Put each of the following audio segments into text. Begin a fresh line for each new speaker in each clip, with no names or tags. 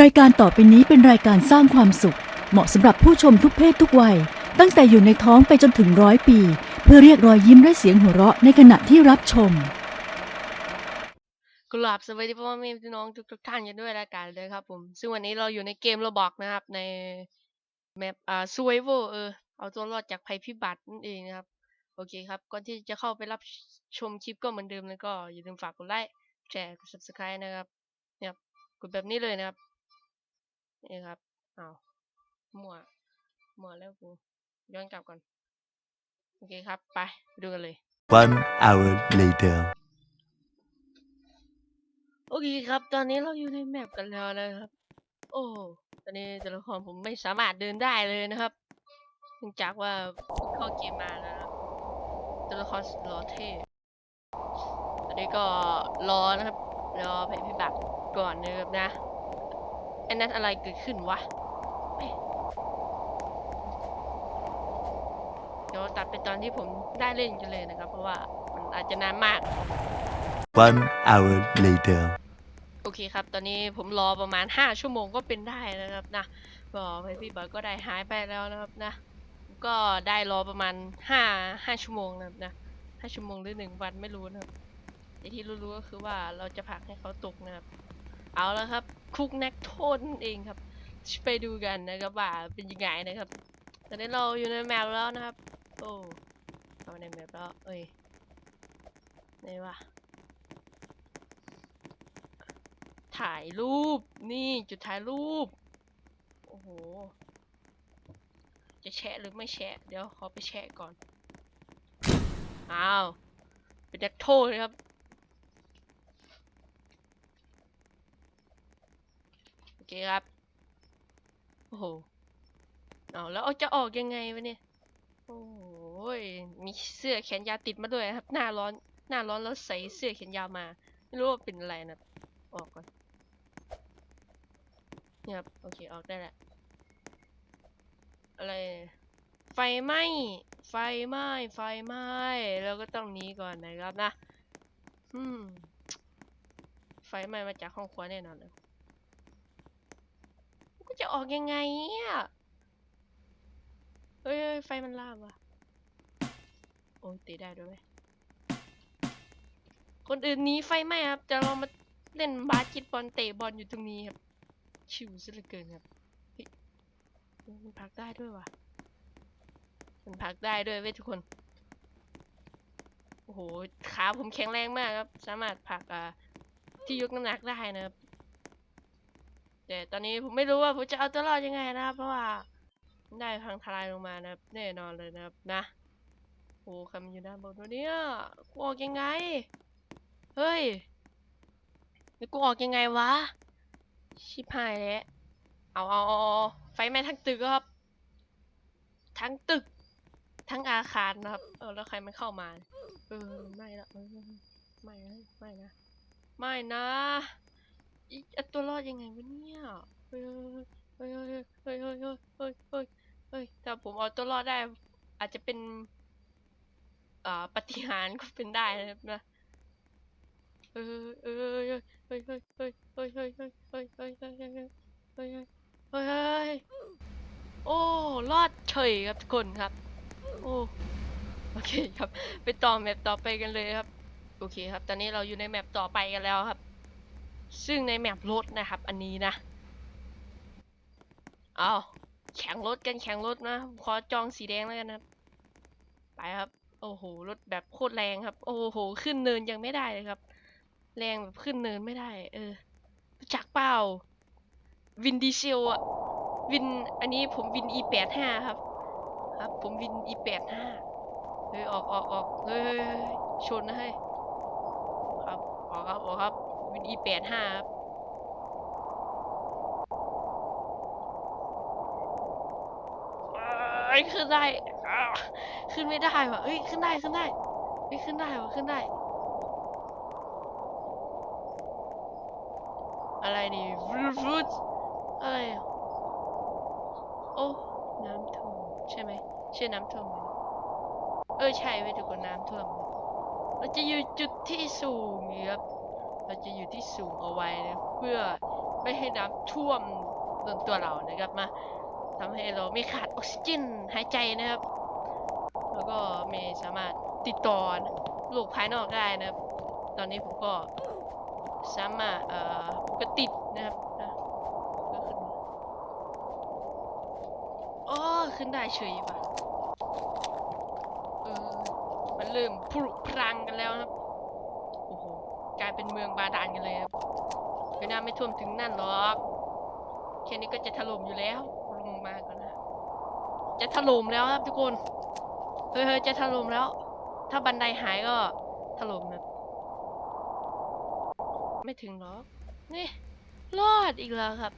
รายการต่อไปนี้เป็นรายการสร้างความสุข เหมาะสำหรับผู้ชมทุกเพศทุกวัย ตั้งแต่อยู่ในท้องไปจนถึงร้อยปี เพื่อเรียกรอยยิ้มและเสียงหัวเราะในขณะที่รับชม
กุหลาบสวัสดีพ่อแม่พี่น้องทุกทท่านกันด้วยรายการเลยครับผม ซึ่งวันนี้เราอยู่ในเกมโรบอกนะครับ ในแมปอ่า survival เออเอาตัวรอดจากภัยพิบัตินั่นเองนะครับ โอเคครับ ก่อนที่จะเข้าไปรับชมคลิปก็เหมือนเดิมแล้วก็อย่าลืมฝากกดไลค์แชร์กด subscribe นะครับเนี่ยครับกดแบบนี้เลยนะครับ นี่ครับอ้าวมั่วมั่วแล้วกูย้อนกลับก่อน โอเคครับไปไป ดูกันเลย
One hour later.
โอเคครับ ตอนนี้เราอยู่ในแมปกันแล้วนะครับ โอ้ ตอนนี้ตัวละครผมไม่สามารถเดินได้เลยนะครับเนื่องจากว่าเพิ่งเข้าเกมมานะครับตัวละครสุดหล่อเท่ตอนนี้ก็รอนะครับ รอภัยพิบัติก่อนนะครับนะไอ้นั้นอะไรเกิดขึ้นวะเอ๊ะเดี๋ยวตัดไปตอนที่ผมได้เล่นกันเลยนะครับ เพราะว่ามันอาจจะนานมาก
One hour later.
โอเคครับ ตอนนี้ผมรอประมาณ 5 ชั่วโมงก็เป็นได้นะครับนะก็พี่บอยก็ได้หายไปแล้วนะครับนะ ก็ได้รอประมาณ 5 5 ชั่วโมงนะครับนะ5ชั่วโมงหรือ 1 วันไม่รู้นะครับแต่ที่รู้ๆก็คือว่าเราจะผลักให้เขาตกนะครับ เอาแล้วครับ คุกนักโทษนั่นเองครับ ไปดูกันนะครับว่าเป็นยังไงนะครับ ตอนนี้เราอยู่ในแมปแล้วนะครับ โอ้เข้าในแมปแล้ว เอ้ยไหนวะถ่ายรูปนี่จุดถ่ายรูป โอ้โห จะแชะหรือไม่แชะ เดี๋ยวขอไปแชะก่อน อ้าว เป็นนักโทษเลยครับ โอเคครับ โอ้โหเอาแล้วเอาจะออกยังไงวะเนี่ย โอ้ยมีเสื้อแขนยาวติดมาด้วยครับ หน้าร้อน หน้าร้อนแล้วใส่เสื้อแขนยาวมา ไม่รู้ว่าเป็นอะไรนะ ออกก่อนเนี่ยครับ โอเค ออกได้แล้ว อะไร ไฟไหม้ ไฟไหม้ ไฟไหม้แล้วก็ต้องหนี้ก่อนนะครับนะ อืม ไฟไหม้มาจากห้องครัวแน่นอนเลย ออกยังไงเนี่ยเฮ้ยไฟมันลามว่ะ โอ้ยตีได้ด้วย คนอื่นหนี้ไฟไหมครับ จะเรามาเล่นบาสเกตบอลเตะบอลอยู่ตรงนี้ครับ ชิวซะเหลือเกินครับมันพักได้ด้วยว่ะ มันพักได้ด้วยเว้ยทุกคน โอ้โห ขาผมแข็งแรงมากครับ สามารถผักอ่าที่ยกน้ำหนักได้นะครับ แต่ตอนนี้ผมไม่รู้ว่าผมจะเอาตัวรอดยังไงนะครับ เพราะว่าได้พังทลายลงมานะครับ แน่นอนเลยนะครับนะโอ้ครมันอยู่ด้านบนวเนี่ยกูออกยังไง เฮ้ยแล้วกูออกยังไงวะ ชิบหายแล้วเอาเอาเอาไฟไหม้ทั้งตึกครับ ทั้งตึก ทั้งอาคารนะครับ เออแล้วใครมันเข้ามา เออไม่ละไม่นะไม่นะไม่นะ อีเอตัวรอดยังไงวะเนี่ยเฮ้ยเฮ้ยเฮ้ยเฮ้ยเฮ้ยเฮ้ยเฮ้ยเฮ้ยถ้าผมเอาตัวรอดได้ อาจจะเป็นอ่าปฏิหารก็เป็นได้นะเออเออเฮ้ยเฮ้ยเฮ้ยเฮ้ยเฮ้ยเฮ้ยเฮ้ยเฮ้ยเฮ้ยเฮ้ยเฮ้ยเฮ้ยโอ้รอดเฉยครับทุกคนครับ โอ้โอเคครับ ไปต่อแมปต่อไปกันเลยครับ โอเคครับ ตอนนี้เราอยู่ในแมปต่อไปกันแล้วครับ ซึ่งในแมปรถนะครับ อันนี้นะ เอาแข่งรถกันแข่งรถนะผมขอจองสีแดงแล้วกันนะครับไปครับ โอ้โห รถแบบโคตรแรงครับ โอ้โห ขึ้นเนินยังไม่ได้เลยครับ แรงแบบขึ้นเนินไม่ได้ เออจักเปล่า วินดีเซลอะวิน อันนี้ผมวิน e แปดห้าครับ ครับ ผมวิน e แปดห้าเฮ้ย ออกออกออกเฮ้ยเฮ้ยเฮ้ยชนนะเฮ้ย ครับ ออกครับ ออกครับ วิน e แปดห้าครับเอ้ยขึ้นได้อ้าวขึ้นไม่ได้ว่ะเอ้ยขึ้นได้ขึ้นได้เอ้ยขึ้นได้ว่ะขึ้นได้ อะไรนี่ฟรุตฟรุตอะไรอะโอ้น้ำท่วมใช่ไหมใช่น้ำท่วมไหมเออใช่เว้ยทุกคนน้ำท่วมเราจะอยู่จุดที่สูงนี่ครับ เราจะอยู่ที่สูงเอาไว้นะเพื่อไม่ให้น้ำท่วมโดนตัวเรานะครับมาทำให้เราไม่ขาดออกซิเจนหายใจนะครับ แล้วก็ไม่สามารถติดต่อโลกภายนอกได้นะครับ ตอนนี้ผมก็สามารถเอ่อผมก็ติดนะครับก็ขึ้นมาโอ้ขึ้นได้เฉยว่ะเออมันเริ่มพรุพรังกันแล้วนะครับ กลายเป็นเมืองบาดาลกันเลยครับเดี๋ยวน้ำไม่ท่วมถึงนั่นหรอกแค่นี้ก็จะถล่มอยู่แล้วลงมาก่อนนะจะถล่มแล้วครับทุกคนเฮ้ยเฮ้ยจะถล่มแล้ว ถ้าบันไดหายก็ถล่มนะไม่ถึงหรอกนี่รอดอีกแล้วครับ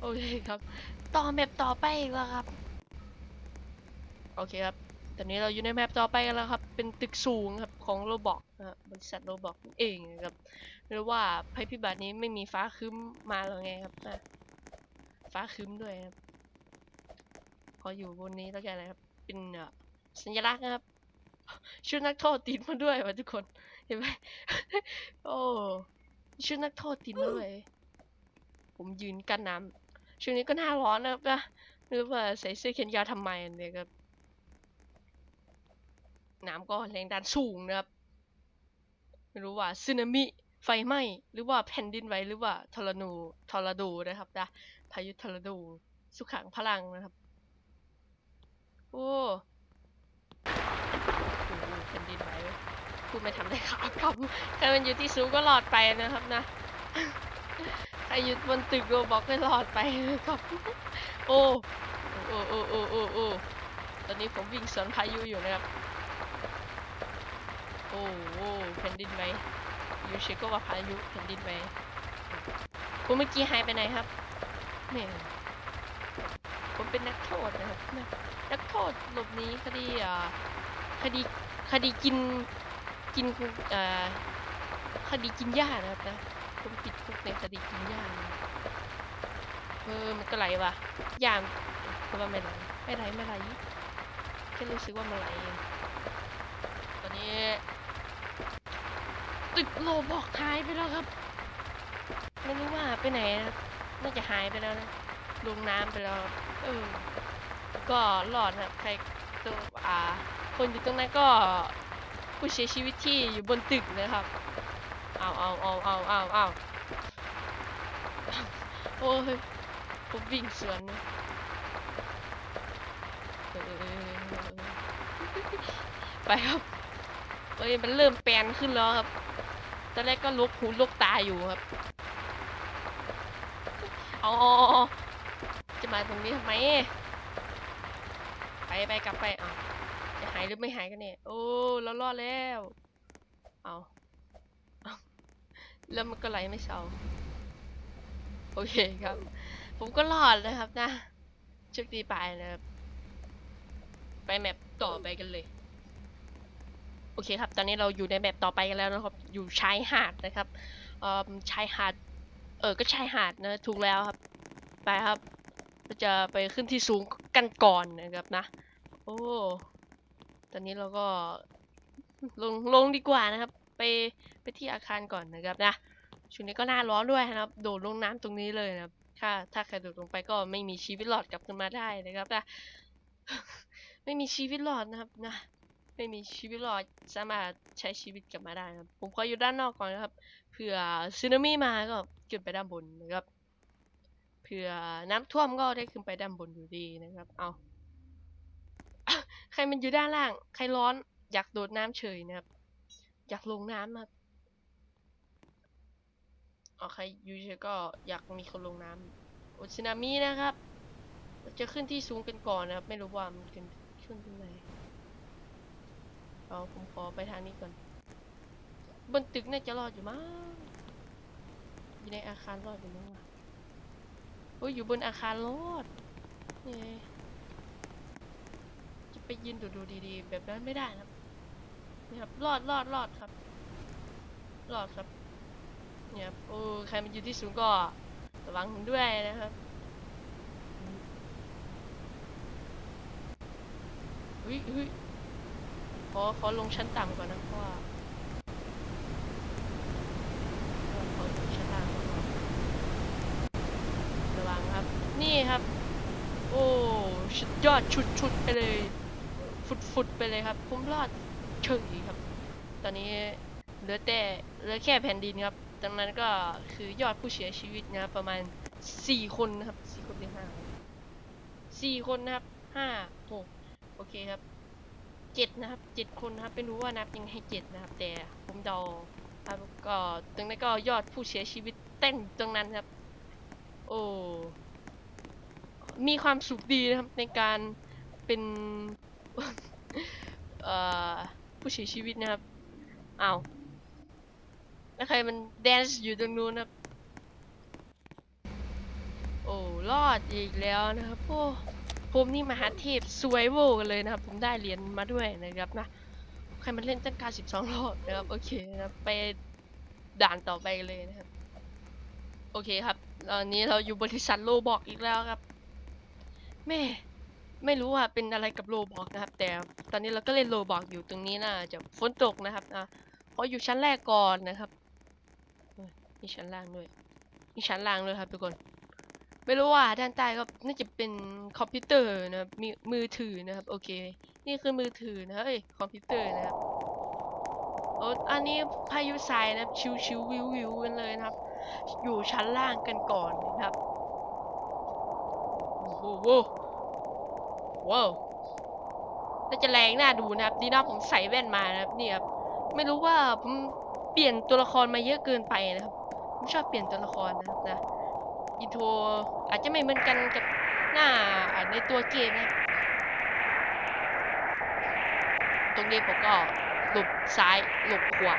โอเคครับ ต่อแมปต่อไปอีกแล้วครับ โอเคครับ ตอนนี้เราอยู่ในแมปต่อไปกันแล้วครับ เป็นตึกสูงครับของโรบอกนะบริษัทโรบอกเองครับหรือว่าภัยพิบัตินี้ไม่มีฟ้าครึ้มมาแล้วไงครับฟ้าครึ้มด้วยครับขออยู่บนนี้แล้วกันนะครับ เป็นสัญลักษณ์นะครับชุดนักโทษติดมาด้วยวะทุกคน เห็นไหมโอ้ชุดนักโทษติดมาด้วยผมยืนกันน้ำช่วงนี้ก็หน้าร้อนนะครับนะหรือว่าใส่เสื้อแขนยาวทำไมเนี่ยครับ น้ำก็แรงดันสูงนะครับ ไม่รู้ว่าสึนามิไฟไหม้หรือว่าแผ่นดินไหวหรือว่าทอร์นาโดทอร์นาโดนะครับนะพายุทอร์นาโดสุขังพลังนะครับ โอ้แผ่นดินไหวเว้ยพูดไม่ทำได้ขากลับใครมันอยู่ที่สูงก็หลอดไปนะครับนะใครอยู่บนตึกก็บอกให้หลอดไปนะครับ โอ้โอ้โอ้โอ้โอ้โอ้ตอนนี้ผมวิ่งสวนพายุอยู่นะครับ อ้โหแผ่นดินไหวยูชิโก็ว่าพายุแผ่นดินไหวผมเมื่อกี้หายไปไหนครับเนี่ยผมเป็นนักโทษนะครับ นักนักโทษหลบหนีคดีอ่าคดีคดีกินกินอ่อคดีกินหญ้านะครับนะผมติดคุกในคดีกินหญ้าเออมันก็ไหลว่ะหญ้าเพราะว่าไม่ไหลไม่ไหลไม่ไหลแค่รู้สึกว่ามันไหลเองตอนนี้ ตึกโลบอกหายไปแล้วครับ ไม่รู้ว่าไปไหนนะน่าจะหายไปแล้วนะลงน้ำไปแล้วเออก็รอดนะครับใครตัวอ่า คนอยู่ตรงนั้นก็ผู้เสียชีวิตที่อยู่บนตึกนะครับเอาเอาเอาเอาเอาเอาโอ้ยผมวิ่งสวนนะไปครับเอ้ยมันเริ่มแปลนขึ้นแล้วครับ ตอนแรกก็ลุกหูลุกตาอยู่ครับเอาเอจะมาตรงนี้ทำไม ไปไปกลับไปเอาจะหายหรือไม่หายกันเนี่ยโอ้เรารอดแล้วเอาเอาแล้วมันก็ไหลไม่เศร้าโอเคครับ ผมก็รอดนะครับนะโชคดีไปนะครับ ไปแมปต่อไปกันเลย โอเคครับ ตอนนี้เราอยู่ในแบบต่อไปกันแล้วนะครับ อยู่ชายหาดนะครับเอ่อชายหาด เออ ก็ชายหาดนะ ถูกแล้วครับ ไปครับเราจะไปขึ้นที่สูงกันก่อนนะครับนะ โอ้ ตอนนี้เราก็ลงลงดีกว่านะครับ ไปไปที่อาคารก่อนนะครับนะ ช่วงนี้ก็หน่าร้อนด้วยนะครับ โดดลงน้ำตรงนี้เลยนะครับ ถ้าถ้าใครโดดลงไปก็ไม่มีชีวิตรอดกลับขึ้นมาได้นะครับนะ ไม่มีชีวิตรอดนะครับนะ ไม่มีชีวิตรอดสามารถใช้ชีวิตกลับมาได้นะครับ ผมขออยู่ด้านนอกก่อนนะครับเผื่อสึนามิมาก็ขึ้นไปด้านบนนะครับเผื่อน้ำท่วมก็ได้ขึ้นไปด้านบนอยู่ดีนะครับ เอาใครมันอยู่ด้านล่าง ใครร้อนอยากโดดน้ำเฉยนะครับ อยากลงน้ำครับเอาใครอยู่เฉยก็อยากมีคนลงน้ำโอสึนามินะครับ จะขึ้นที่สูงกันก่อนนะครับ ไม่รู้ว่ามันขึ้นขึ้นที่ไหน เอาผมขอไปทางนี้ก่อน บนตึกน่าจะรอดอยู่มั้งอยู่ในอาคารรอดอยู่มั้งวะโอ้ยอยู่บนอาคารรอดนี่จะไปยืนดูดูดีๆ แบบนั้นไม่ได้นะครับนี่ครับรอดรอดรอดครับ รอดครับเนี่ยครับโอ้ใครมันอยู่ที่สูงก็ระวังด้วยนะครับอุ้ยอุ้ย อขอลงชั้นต่ำก่อนนะเพราะว่าขอลงชั้นล่างก่อนครับ โอ้สุดยอดชุดชุดๆไปเลย ฟุดฟุดๆไปเลยครับผมรอดเฉยครับ ตอนนี้เหลือแต่เหลือแค่แผ่นดินครับดังนั้นก็คือยอดผู้เสียชีวิตนะครับประมาณสี่คนนะครับสี่คนหรือห้าสี่คนนะครับห้าหกโอเคครับ เจ็ดนะครับเจ็ดคนนะครับไม่รู้ว่านับยังไงเจ็ดนะครับ แต่ผมเดาครับก็ตรงนั้นก็ยอดผู้เสียชีวิตเต้นตรงนั้นครับ โอ้มีความสุขดีนะครับในการเป็นเอ่อผู้เสียชีวิตนะครับอ้าวแล้วใครมันแดนซ์อยู่ตรงนู้นนะครับ โอ้รอดอีกแล้วนะครับโอ้ ผมนี่มหาเทพสวยโวกันเลยนะครับ ผมได้เหรียญมาด้วยนะครับนะ ใครมันเล่นตั้งการ12 รอบนะครับ โอเคนะไปด่านต่อไปเลยนะครับ โอเคครับ ตอนนี้เราอยู่บริษัทโลบอกอีกแล้วครับ แม่ไม่รู้ว่าเป็นอะไรกับโลบอกนะครับ แต่ตอนนี้เราก็เล่นโลบอกอยู่ตรงนี้น่าจะฝนตกนะครับนะขออยู่ชั้นแรกก่อนนะครับมีชั้นล่างด้วยมีชั้นล่างด้วยครับทุกคน ไม่รู้ว่าด้านใต้ก็น่าจะเป็นคอมพิวเตอร์นะครับมีมือถือนะครับ โอเค นี่คือมือถือนะเอ้ยคอมพิวเตอร์นะครับโอ้อันนี้พายุทรายนะครับชิวชิววิววิวกันเลยนะครับ อยู่ชั้นล่างกันก่อนนะครับโอ้โหว้าวน่าจะแรงน่าดูนะครับ ดีนะผมใส่แว่นมานะครับนี่ครับไม่รู้ว่าผมเปลี่ยนตัวละครมาเยอะเกินไปนะครับผมชอบเปลี่ยนตัวละครนะครับนะ อินโทรอาจจะไม่เหมือนกันกับหน้าในตัวเกมนะตรงนี้ผมก็หลบซ้ายหลบขวา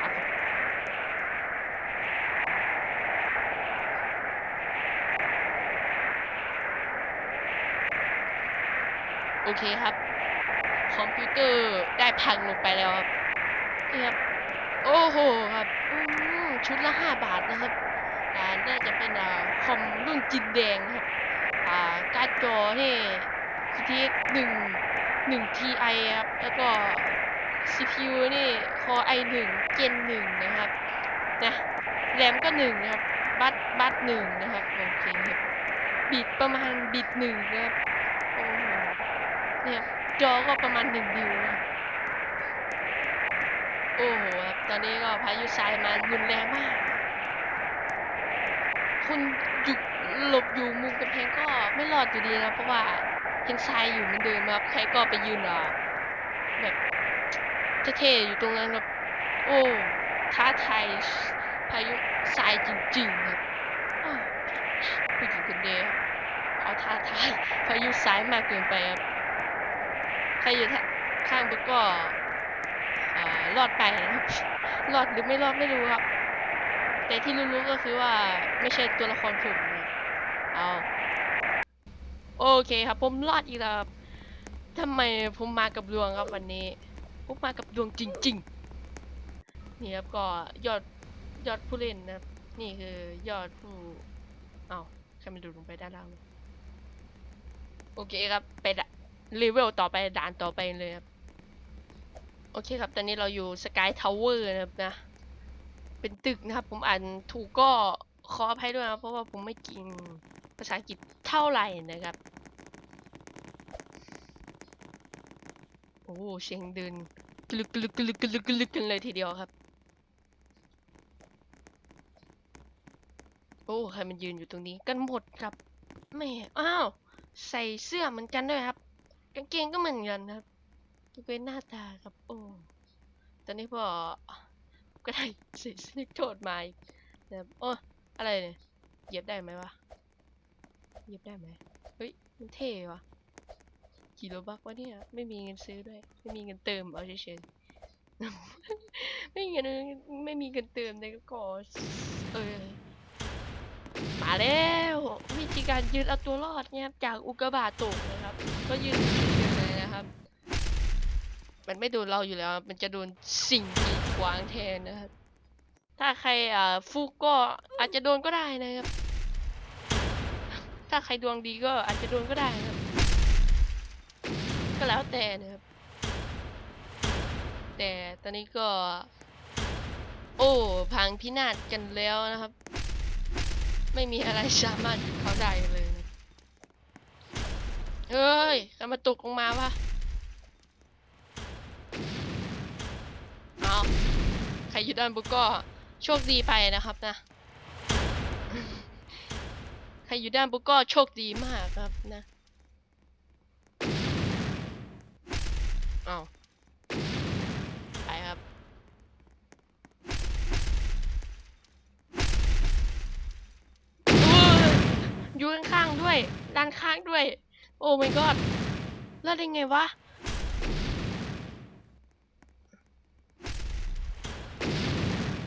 โอเคครับ คอมพิวเตอร์ได้พังลงไปแล้วครับนี่ครับ โอ้โหครับชุดละห้าบาทนะครับ น่าจะเป็นคอมรุ่นจินแดงครับการ์ดจอนี่ GTX หนึ่งหนึ่ง Ti ครับ แล้วก็ CPU นี่ Core i1 Gen หนึ่งนะครับนะแรมก็หนึ่งนะครับ บัตบัตหนึ่งนะครับ โอเคครับบิตประมาณบิตหนึ่งนะครับ โอ้โหเนี่ยจอก็ประมาณหนึ่งดิวนะโอ้โหครับ ตอนนี้ก็พายุทรายมารุนแรงมาก คุณอยู่หลบอยู่มุมกำแพงก็ไม่รอดอยู่ดีนะเพราะว่ายังทรายอยู่เหมือนเดิมครับ ใครก็ไปยืนรอแบบเท่ๆอยู่ตรงนั้นครับโอ้ท้าทายพายุทรายจริง ๆ ครับอ้าวผู้หญิงคนเดียวเขาท้าทายพายุทรายมากเกินไปครับใครอยู่ข้างบุกก็อ่ารอดไปนะครับรอดหรือไม่รอดไม่รู้ครับ แต่ที่รู้ๆก็คือว่าไม่ใช่ตัวละครผมนะเอาโอเคครับผมรอดอีกแล้วทำไมผมมากับดวงครับวันนี้ผมมากับดวงจริง ๆ นี่ครับก็ยอดยอดผู้เล่นนะครับ นี่คือยอดผู้เอาใครมาดูลงไปด้านล่าง โอเคครับไปดเลเวลต่อไปด่านต่อไปเลยครับ โอเคครับ ตอนนี้เราอยู่สกายทาวเวอร์นะครับนะ เป็นตึกนะครับ ผมอ่านถูกก็ขออภัยด้วยนะเพราะว่าผมไม่กินภาษาอังกฤษเท่าไหร่นะครับ โอ้เสียงเดินกลึกกลึกกลึกกลึกกลึกกันเลยทีเดียวครับ โอ้ใครมันยืนอยู่ตรงนี้กันหมดครับแม่อ้าวใส่เสื้อเหมือนกันด้วยครับ กางเกงก็เหมือนกันครับยกเป็นหน้าตาครับ โอ้ตอนนี้พอ ก็ได้เสียสนิทโทษมาอีกนะโอ้อะไรเนี่ยเหยียบได้ไหมวะเหยียบได้ไหมเฮ้ยมันเท่วะกี่โลบักวะเนี่ยไม่มีเงินซื้อด้วย ไม่มีเงินเติมเอาเฉยๆไม่มีเงินไม่มีเงินเติมเลยก็เออมาแล้ววิธีการยืนเอาตัวรอดเนี่ยครับจากอุกกาบาตตกนะครับ ก็ยืนเฉยๆเลยนะครับ มันไม่โดนเราอยู่แล้ว มันจะโดนสิ่งกีดขวางแทนนะครับ ถ้าใครอ่าฟุกก็อาจจะโดนก็ได้นะครับ ถ้าใครดวงดีก็อาจจะโดนก็ได้นะครับ ก็แล้วแต่นะครับ แต่ตอนนี้ก็ โอ้พังพินาศกันแล้วนะครับ ไม่มีอะไรสามารถหยุดเขาได้เลยเอ้ยใครมาตกลงมาวะ อาใครอยู่ด้านบนก็โชคดีไปนะครับนะ ใครอยู่ด้านบนก็โชคดีมากครับนะเอาไปครับเอ้ยอยู่ข้างๆด้วย ด้านข้างด้วย โอ้ my god รอดได้ไงวะ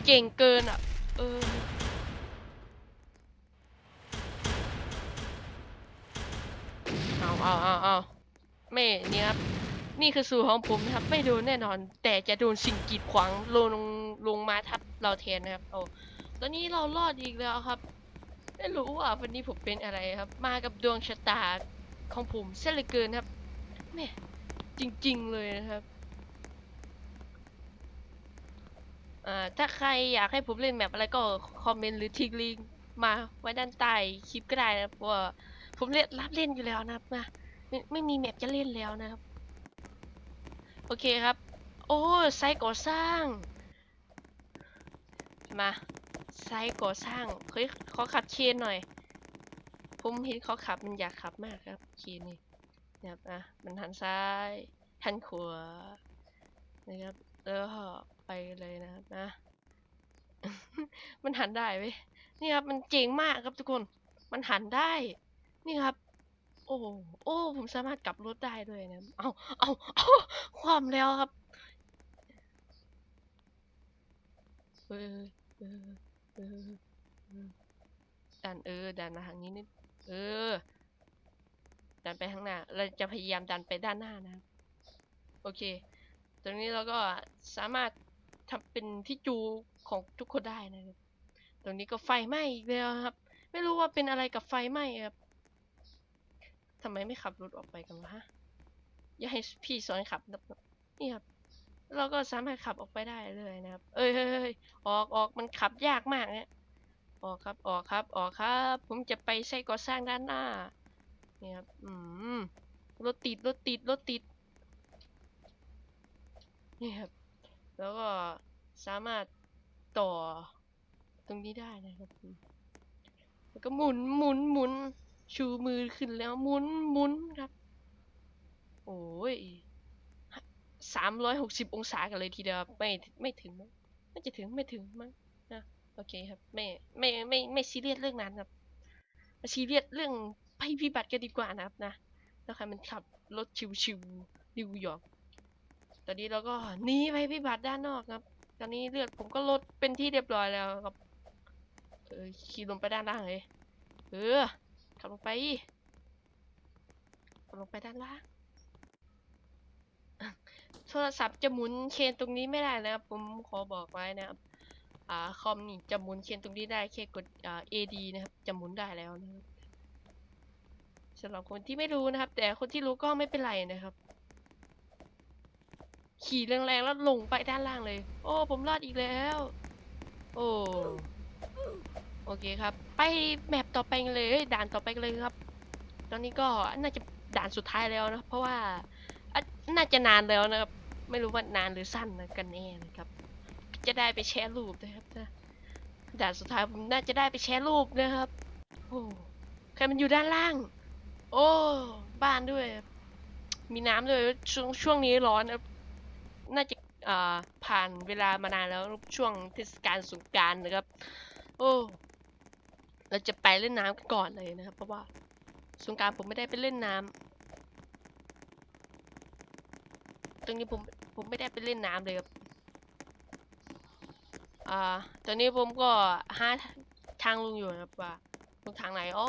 เก่งเกินอะ เออ เอาเอาเอาเอาไม่เนี่ยครับ นี่คือสูตรของผมนะครับ ไม่โดนแน่นอน แต่จะโดนสิ่งกีดขวางลงลงมาทับเราแทนนะครับโอ้ตอนนี้เรารอดอีกแล้วครับ ไม่รู้ว่าวันนี้ผมเป็นอะไรครับ มากับดวงชะตาของผมเส้นเลือเกินครับแม่จริง ๆ เลยนะครับ อ่าถ้าใครอยากให้ผมเล่นแบบอะไรก็คอมเมนต์หรือทิ้งลิงก์มาไว้ด้านใต้คลิปก็ได้นะครับเพว่าผมเล่นรับเล่นอยู่แล้วนะครับนะไม่ไม่มีแมปจะเล่นแล้วนะครับ โอเคครับ โอ้ไซต์ก่อสร้าง มาไซต์ก่อสร้างเฮ้ยขอขับเคนหน่อย ผมเห็นเขาขับมันอยากขับมากครับเคนนี่นะครับอะมันหันซ้ายหันขวานะครับแล้ว ไปเลยนะครับนะ มันหันได้เว้ยนี่ครับ มันเจ๋งมากครับทุกคน มันหันได้ นี่ครับ โอ้โอ้ผมสามารถกลับรถได้ด้วยนะ เอาเอาเอาความแล้วครับเออเออเออดันเออดันมาทางนี้นิดเออ ดันไปข้างหน้า เราจะพยายามดันไปด้านหน้านะครับโอเค ตรงนี้เราก็สามารถ ทำเป็นที่จูของทุกคนได้นะครับ ตรงนี้ก็ไฟไหม้อีกแล้วครับ ไม่รู้ว่าเป็นอะไรกับไฟไหม้ครับทำไมไม่ขับรถออกไปกันวะฮะอย่าให้พี่สอนขับนะนี่ครับเราก็สามารถขับออกไปได้เลยนะครับ เอ้ยเฮ้ยออกออกมันขับยากมากเนี่ย ออกครับ ออกครับ ออกครับ ผมจะไปใช้ก่อสร้างด้านหน้านี่ครับ อืม รถติด รถติด รถติด นี่ครับ แล้วก็สามารถต่อตรงนี้ได้นะครับอืมแล้วก็หมุนหมุนหมุนชูมือขึ้นแล้วหมุนหมุนครับ โอ้ยสามร้อยหกสิบองศากันเลยทีเดียวไม่ไม่ถึงมั้งน่าจะถึงไม่ถึงมั้งนะโอเคครับ ไม่ไม่ไม่ไม่ซีเรียสเรื่องนั้นครับมาซีเรียสเรื่องภัยพิบัติกันดีกว่านะครับนะแล้วใครมันขับรถชิวๆนิวยอร์ก อนนี้เราก็หนีภัยพิบัติด้านนอกครับ ตอนนี้เลือดผมก็ลดเป็นที่เรียบร้อยแล้วครับ เออขี่ลงไปด้านล่างเลย เออขับลงไปขับลงไปด้านล่าง โทรศัพท์จะหมุนเคนตรงนี้ไม่ได้นะครับ ผมขอบอกไว้นะครับ อ่าคอมนี่จะหมุนเคนตรงนี้ได้แค่กดอ่า AD นะครับ จะหมุนได้แล้วนะครับสำหรับคนที่ไม่รู้นะครับ แต่คนที่รู้ก็ไม่เป็นไรนะครับ ขี่แรงๆแล้วลงไปด้านล่างเลย โอ้ ผมรอดอีกแล้ว โอ้โอเคครับ ไปแมปต่อไปกันเลยเอ้ยด่านต่อไปกันเลยครับ ตอนนี้ก็น่าจะด่านสุดท้ายแล้วนะ เพราะว่าน่าจะนานแล้วนะครับ ไม่รู้ว่านานหรือสั้นนะกันแน่นะครับ จะได้ไปแชร์รูปนะครับนะด่านสุดท้ายผมน่าจะได้ไปแชร์รูปนะครับ โอ้ใครมันอยู่ด้านล่าง โอ้ บ้านด้วย มีน้ำด้วยช่วงช่วงนี้ร้อนนะครับ ผ่านเวลามานานแล้วช่วงเทศกาลสงกรานต์นะครับ โอ้เราจะไปเล่นน้ำกันก่อนเลยนะครับ เพราะว่าสงการผมไม่ได้ไปเล่นน้ำตรงนี้ผมผมไม่ได้ไปเล่นน้ำเลยครับ อ่า ตอนนี้ผมก็หาทางลงอยู่นะครับว่าลงทางไหนอ๋อ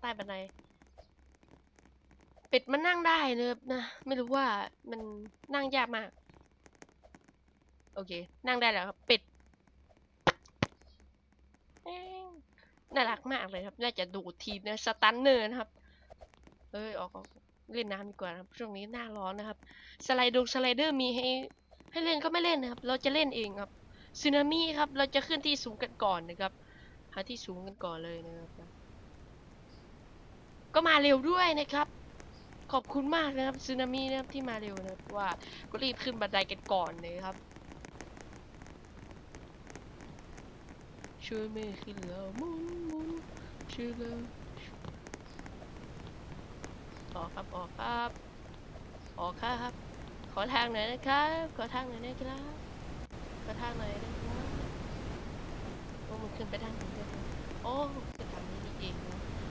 ใต้บันไดเป็ดมันนั่งได้นะครับนะ ไม่รู้ว่ามันนั่งยากมาก โอเค นั่งได้แล้วครับเป็ดน่ารักมากเลยครับ น่าจะดูทีนะสตันเนอร์นะครับ เอ้ยออกออกเล่นน้ำดีกว่าครับ ช่วงนี้หน้าร้อนนะครับ สไลด์ดงสไลเดอร์มีให้ ให้เล่นก็ไม่เล่นนะครับ เราจะเล่นเองครับสึนามิครับ เราจะขึ้นที่สูงกันก่อนนะครับ หาที่สูงกันก่อนเลยนะครับ ก็มาเร็วด้วยนะครับ ขอบคุณมากนะครับซึนามินะครับที่มาเร็วนะครับเพราะว่าก็รีบขึ้นบันไดกันก่อนเลยครับ ช่วยไม่ขึ้นแล้วมุนมุนช่วยแล้วออกครับออกครับออกครับ ขอทางหน่อยนะครับ ขอทางหน่อยนะครับขอทางหน่อยนะครับโอ้มันขึ้นไปทางนี้ได้โอ้คือทางนี้นี่เอง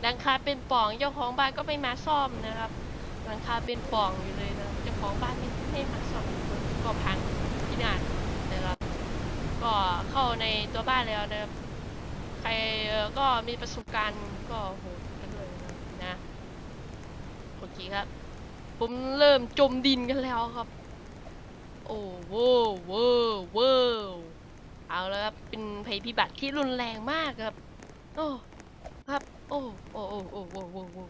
หลังคาเป็นป่องเจ้าของบ้านก็ไม่มาซ่อมนะครับหลังคาเป็นป่องอยู่เลยนะเจ้าของบ้านไม่ไม่มาซ่อมก็พังพินาศนะครับ ก็เข้าในตัวบ้านแล้วนะครับ ใครก็มีประสบการณ์ก็โหกันเลยนะโอเคครับ ผมเริ่มจมดินกันแล้วครับ โอ้โว้วเว้วเว้วเอาแล้วครับ เป็นภัยพิบัติที่รุนแรงมากครับ โอ้ครับโอ้โอ้โอ้โอ้โอ้โอ้โอ้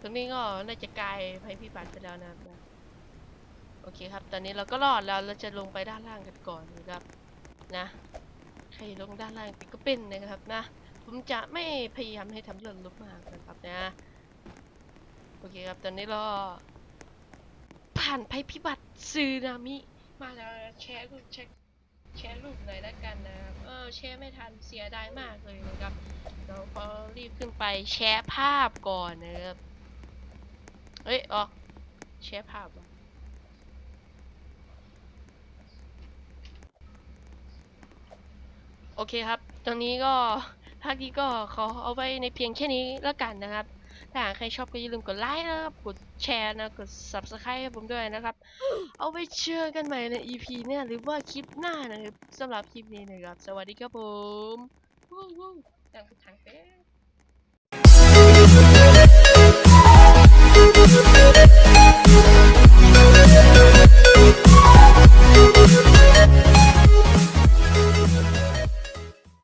ตรงนี้ก็น่าจะกลายภัยพิบัติไปแล้วนะครับโอเคครับ ตอนนี้เราก็รอดแล้ว เราจะลงไปด้านล่างกันก่อนนะครับ นะ ใครลงด้านล่างก็เป็นนะครับนะ ผมจะไม่พยายามให้ทำเรื่องลบมากนะครับนะ โอเคครับ ตอนนี้เราผ่านภัยพิบัติซึนามิ มาแล้วแชร์รูปแชร์แชร์รูปหน่อยแล้วกันนะครับ เออแชร์ไม่ทันเสียดายมากเลยนะครับ เราขอรีบขึ้นไปแชร์ภาพก่อนนะครับ เฮ้ยอ๋อแชร์ภาพรอ โอเคครับ ตอนนี้ก็ภาคนี้ก็ขอเอาไว้ในเพียงแค่นี้แล้วกันนะครับ ถ้าใครชอบก็อย่าลืมกดไลค์นะครับ กดแชร์นะ กด subscribe ให้ผมด้วยนะครับ เอาไว้เจอกันใหม่ใน EP เนี่ยหรือว่าคลิปหน้านะครับสำหรับคลิปนี้นะครับ สวัสดีครับผมวู้วู้ดังทางเป๊